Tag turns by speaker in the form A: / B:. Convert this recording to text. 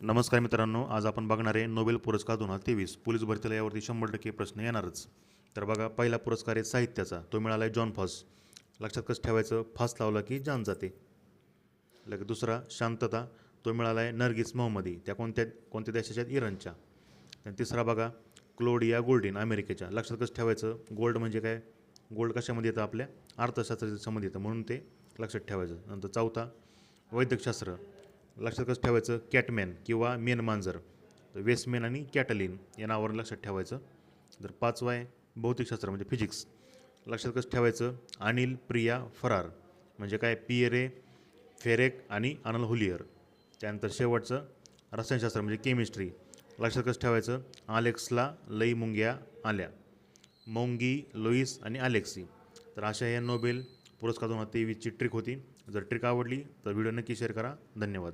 A: नमस्कार मित्रांनो आज आपण बघणार आहे नोबेल पुरस्कार दोन हजार तेवीस. पोलीस भरतीला यावरती शंभर टक्के प्रश्न येणारच. तर बघा पहिला पुरस्कार आहे साहित्याचा तो मिळाला आहे जॉन फॉस. लक्षात कसं ठेवायचं फास लावला की जान जाते. लगेच दुसरा शांतता तो मिळाला आहे नर्गिस मोहम्मदी त्या कोणत्या कोणत्या देशाच्या इराणच्या. आणि तिसरा बघा क्लोडिया गोल्डिन अमेरिकेच्या. लक्षात कसं ठेवायचं गोल्ड म्हणजे काय? गोल्ड कशामध्ये येतं आपल्या? अर्थशास्त्राच्या संबंध येतं म्हणून ते लक्षात ठेवायचं. नंतर चौथा वैद्यकशास्त्र. लक्षात कसं ठेवायचं? कॅटमॅन किंवा मेन मांजर तर वेस्टमॅन आणि कॅटलिन या नावावर लक्षात ठेवायचं. तर पाचवा आहे भौतिकशास्त्र म्हणजे फिजिक्स लक्षात कसं ठेवायचं? अनिल प्रिया फरार. म्हणजे काय? पियरे फेरेक आणि अनल हुलियर त्यानंतर शेवटचं रसायनशास्त्र म्हणजे केमिस्ट्री लक्षात कसं ठेवायचं? आलेक्सला लई मुंग्या आल्या. मोंगी लुईस आणि अलेक्सी तर अशा या नोबेल पुरस्कार दोन हजार तेवीसची ट्रिक होती. जर ट्रिक आवडली तर व्हिडिओ नक्की शेअर करा. धन्यवाद.